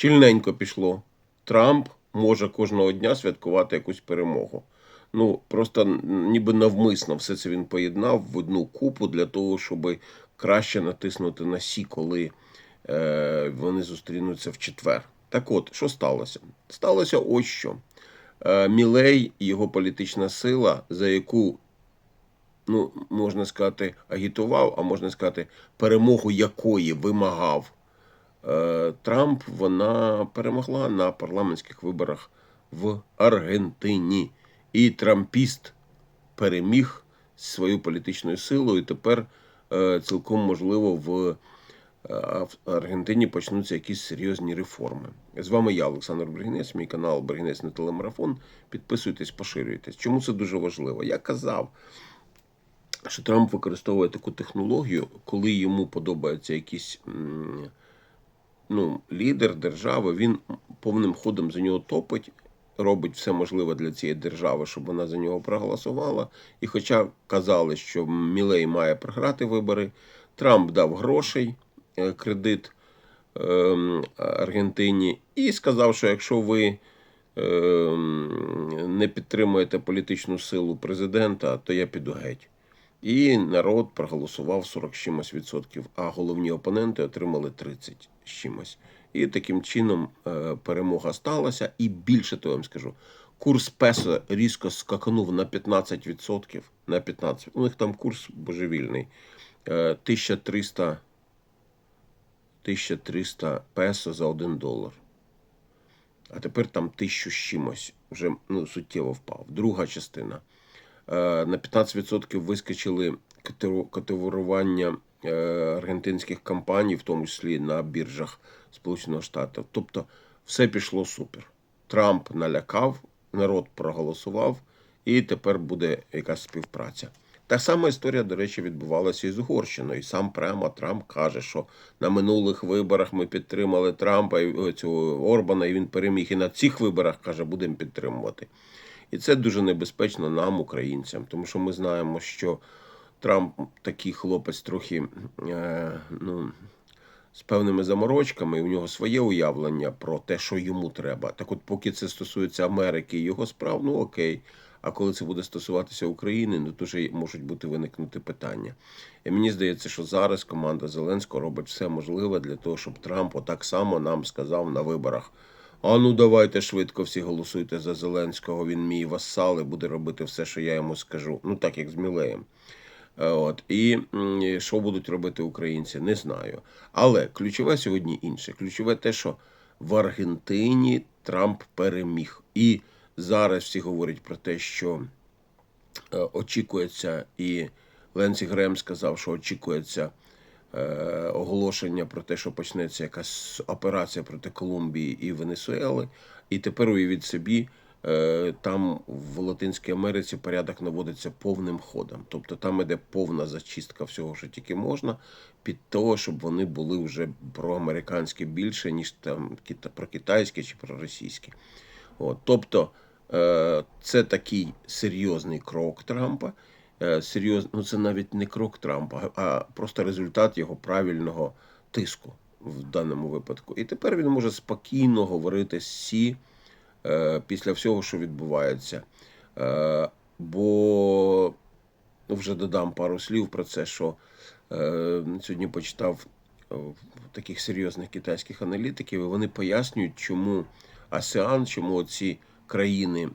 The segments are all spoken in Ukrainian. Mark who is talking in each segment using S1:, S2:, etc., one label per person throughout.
S1: щільненько пішло. Трамп може кожного дня святкувати якусь перемогу. Ну, просто ніби навмисно все це він поєднав в одну купу для того, щоб краще натиснути на сі, коли е, вони зустрінуться в четвер. Так от, що сталося? Сталося ось що. Е, Мілей і його політична сила, за яку, ну, можна сказати, агітував, а можна сказати, перемогу якої вимагав Трамп, вона перемогла на парламентських виборах в Аргентині. І трампіст переміг свою політичною силою. І тепер е, цілком можливо в е, Аргентині почнуться якісь серйозні реформи. З вами я, Олександр Бригінець, мій канал Бригінець на телемарафон. Підписуйтесь, поширюйтесь. Чому це дуже важливо? Я казав, що Трамп використовує таку технологію, коли йому подобається якийсь м, ну, лідер держави, він повним ходом за нього топить, робить все можливе для цієї держави, щоб вона за нього проголосувала. І хоча казали, що Мілей має програти вибори, Трамп дав грошей, е, кредит ем, Аргентині, і сказав, що якщо ви ем, не підтримуєте політичну силу президента, то я піду геть. І народ проголосував 40 з чимось відсотків, а головні опоненти отримали 30 з чимось. І таким чином е, перемога сталася. І більше того я вам скажу, курс песо різко скаканув на 15%. На 15%. У них там курс божевільний. Е, 1300, 1300 песо за 1 долар. А тепер там 1000 з чимось. Вже ну, суттєво впав. Друга частина. Е, на 15% вискочили категорування е, аргентинських компаній, в тому числі на біржах Сполучених Штатів. Тобто все пішло супер. Трамп налякав, народ проголосував, і тепер буде якась співпраця. Та сама історія, до речі, відбувалася і з Угорщиною. Сам прямо Трамп каже, що на минулих виборах ми підтримали Трампа і цього Орбана, і він переміг. І на цих виборах каже, будемо підтримувати. І це дуже небезпечно нам, українцям, тому що ми знаємо, що Трамп такий хлопець трохи е, ну, з певними заморочками, і у нього своє уявлення про те, що йому треба. Так от, поки це стосується Америки і його справ, ну окей. А коли це буде стосуватися України, ну дуже можуть бути виникнути питання. І мені здається, що зараз команда Зеленського робить все можливе для того, щоб Трамп отак само нам сказав на виборах. А ну давайте швидко всі голосуйте за Зеленського. Він мій васал і буде робити все, що я йому скажу. Ну так як з Мілеєм. Е, От і що будуть робити українці, не знаю. Але ключове сьогодні інше. Ключове те, що в Аргентині Трамп переміг. І зараз всі говорять про те, що е, очікується, і Ленсі Грем сказав, що очікується оголошення про те, що почнеться якась операція проти Колумбії і Венесуели. І тепер уявіть собі, е, там в Латинській Америці порядок наводиться повним ходом. Тобто там іде повна зачистка всього, що тільки можна, під того, щоб вони були вже проамериканські більше, ніж там про китайські чи про російські. От, тобто е, це такий серйозний крок Трампа. Е, серйоз... ну, це навіть не крок Трампа, а просто результат його правильного тиску в даному випадку. І тепер він може спокійно говорити Сі е, після всього, що відбувається. Е, бо ну, вже додам пару слів про це, що сьогодні почитав таких серйозних китайських аналітиків, і вони пояснюють, чому АСЕАН, чому ці країни,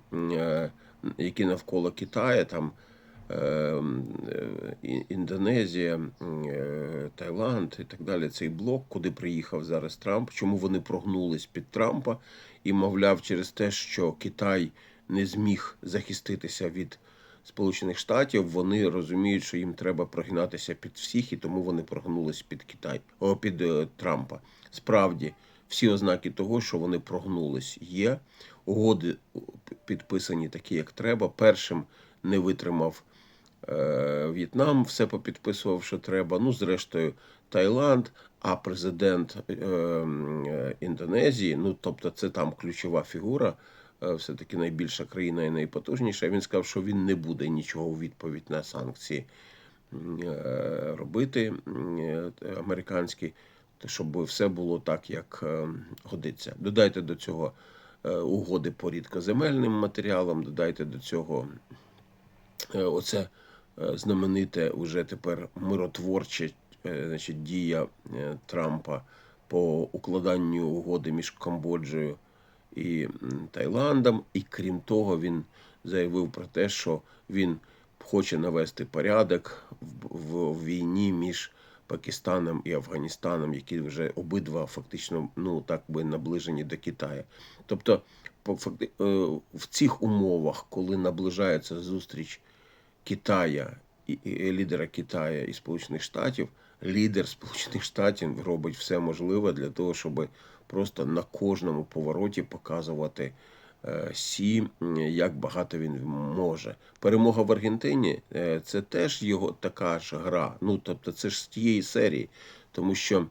S1: які навколо Китаю, там Індонезія, е, Таїланд і так далі, цей блок, куди приїхав зараз Трамп, чому вони прогнулись під Трампа, і, мовляв, через те, що Китай не зміг захиститися від Сполучених Штатів, вони розуміють, що їм треба прогинатися під всіх, і тому вони прогнулись під Китай, о, під е, Трампа. Справді, всі ознаки того, що вони прогнулись, є. Угоди підписані такі, як треба. Першим не витримав е, В'єтнам, все попідписував, що треба. Ну, зрештою, Таїланд, а президент е, е, Індонезії, ну тобто, це там ключова фігура, е, все-таки найбільша країна і найпотужніша. Він сказав, що він не буде нічого у відповідь на санкції е, робити е, американські. щоб все було так, як е, годиться. Додайте до цього е, угоди по рідкоземельним матеріалам, додайте до цього е, оце е, знамените уже тепер миротворче е, значить, дія е, Трампа по укладанню угоди між Камбоджею і Таїландом. І крім того, він заявив про те, що він хоче навести порядок в, війні між Пакистаном і Афганістаном, які вже обидва фактично ну так би наближені до Китаю. Тобто, е, в цих умовах, коли наближається зустріч Китая і, лідера Китая і Сполучених Штатів, лідер Сполучених Штатів робить все можливе для того, щоб просто на кожному повороті показувати е, Сі, як багато він може. Перемога в Аргентині е, це теж його така ж гра. Ну тобто, це ж з тієї серії, тому що.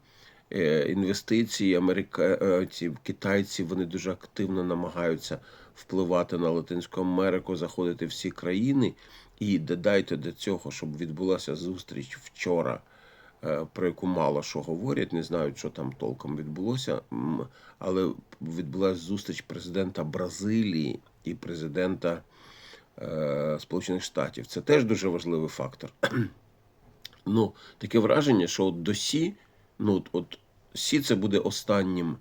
S1: Е, Інвестиції Америка... е, ці китайці вони дуже активно намагаються впливати на Латинську Америку, заходити всі країни. І додайте до цього, щоб відбулася зустріч вчора, е, про яку мало що говорять, не знають, що там толком відбулося. Але відбулася зустріч президента Бразилії і президента е, Сполучених Штатів. Це теж дуже важливий фактор. Ну, таке враження, що от до Сі, ну от, от Сі це буде останнім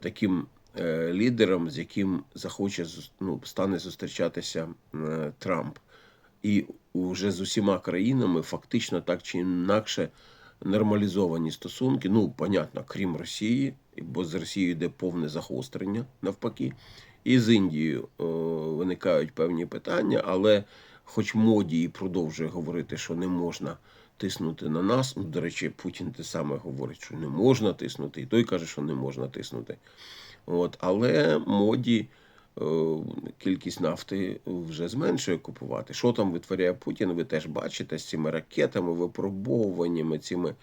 S1: таким е, лідером, з яким захоче ну, стане зустрічатися е, Трамп. І вже з усіма країнами фактично так чи інакше нормалізовані стосунки. Ну, понятно, крім Росії, бо з Росією йде повне загострення навпаки. І з Індією е, виникають певні питання, але хоч моді і продовжує говорити, що не можна тиснути на нас. Ну, до речі, Путін те саме говорить, що не можна тиснути, і той каже, що не можна тиснути. От, але моді е, кількість нафти вже зменшує купувати. Що там витворяє Путін, ви теж бачите з цими ракетами, випробовуваннями, цими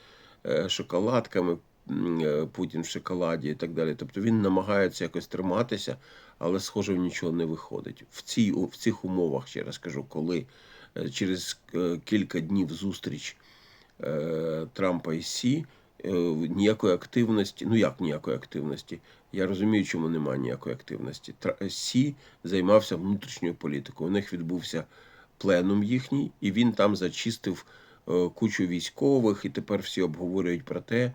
S1: е, шоколадками. Е, Путін в шоколаді і так далі. Тобто він намагається якось триматися, але схоже, нічого не виходить. В, цій, в цих умовах, ще раз кажу, коли е, через е, кілька днів зустріч Трампа і Сі, ніякої активності, ну як ніякої активності, я розумію, чому немає ніякої активності. Сі займався внутрішньою політикою. У них відбувся пленум їхній, і він там зачистив кучу військових, і тепер всі обговорюють про те,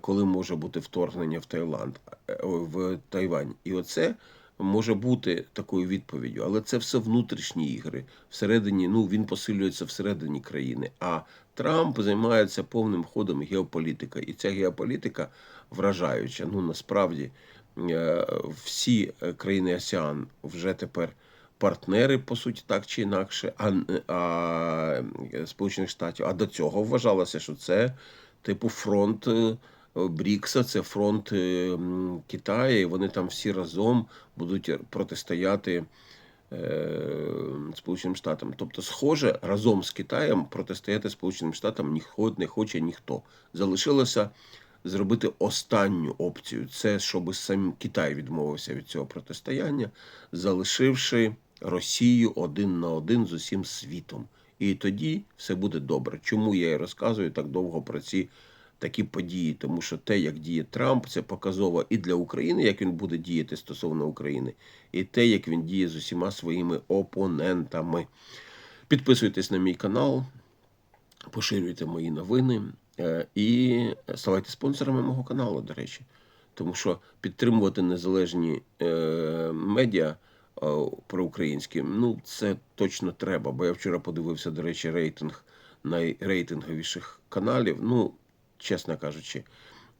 S1: коли може бути вторгнення в Таїланд, е, в Тайвань. І оце може бути такою відповіддю, але це все внутрішні ігри. Всередині, ну він посилюється всередині країни. А Трамп займається повним ходом геополітика. І ця геополітика вражаюча. Ну насправді е, всі е, країни АСЕАН вже тепер партнери, по суті, так чи інакше, а, а е, Сполучених Штатів. А до цього вважалося, що це типу фронт. е, Брікса, це фронт е, Китаю, і вони там всі разом будуть протистояти е, Сполученим Штатам. Тобто, схоже, разом з Китаєм протистояти Сполученим Штатам ніхто не хоче ніхто. Залишилося зробити останню опцію. Це щоб сам Китай відмовився від цього протистояння, залишивши Росію один на один з усім світом. І тоді все буде добре. Чому я і розказую так довго про ці такі події? Тому що те, як діє Трамп, це показово і для України, як він буде діяти стосовно України, і те, як він діє з усіма своїми опонентами. Підписуйтесь на мій канал, поширюйте мої новини е, і ставайте спонсорами мого каналу, до речі. Тому що підтримувати незалежні е, медіа проукраїнські, ну це точно треба. Бо я вчора подивився, до речі, рейтинг найрейтинговіших каналів. Ну, чесно кажучи,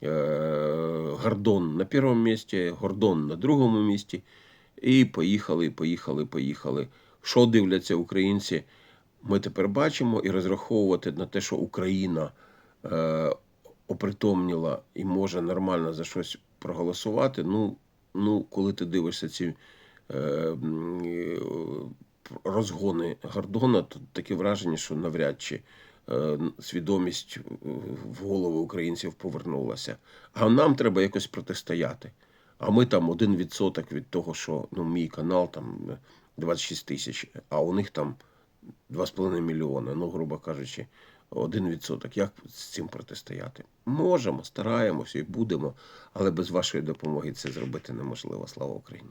S1: е, Гордон на першому місці, Гордон на другому місці. І поїхали, поїхали, поїхали. Що дивляться українці? Ми тепер бачимо і розраховувати на те, що Україна е, опритомніла і може нормально за щось проголосувати. Ну, ну коли ти дивишся ці е, е, розгони Гордона, то таке враження, що навряд чи е, свідомість е, в голови українців повернулася. А нам треба якось протистояти. А ми там один відсоток від того, що ну, мій канал там 26 тисяч, а у них там 2,5 мільйона. Ну, грубо кажучи, 1%. Як з цим протистояти? Можемо, стараємося і будемо, але без вашої допомоги це зробити неможливо. Слава Україні!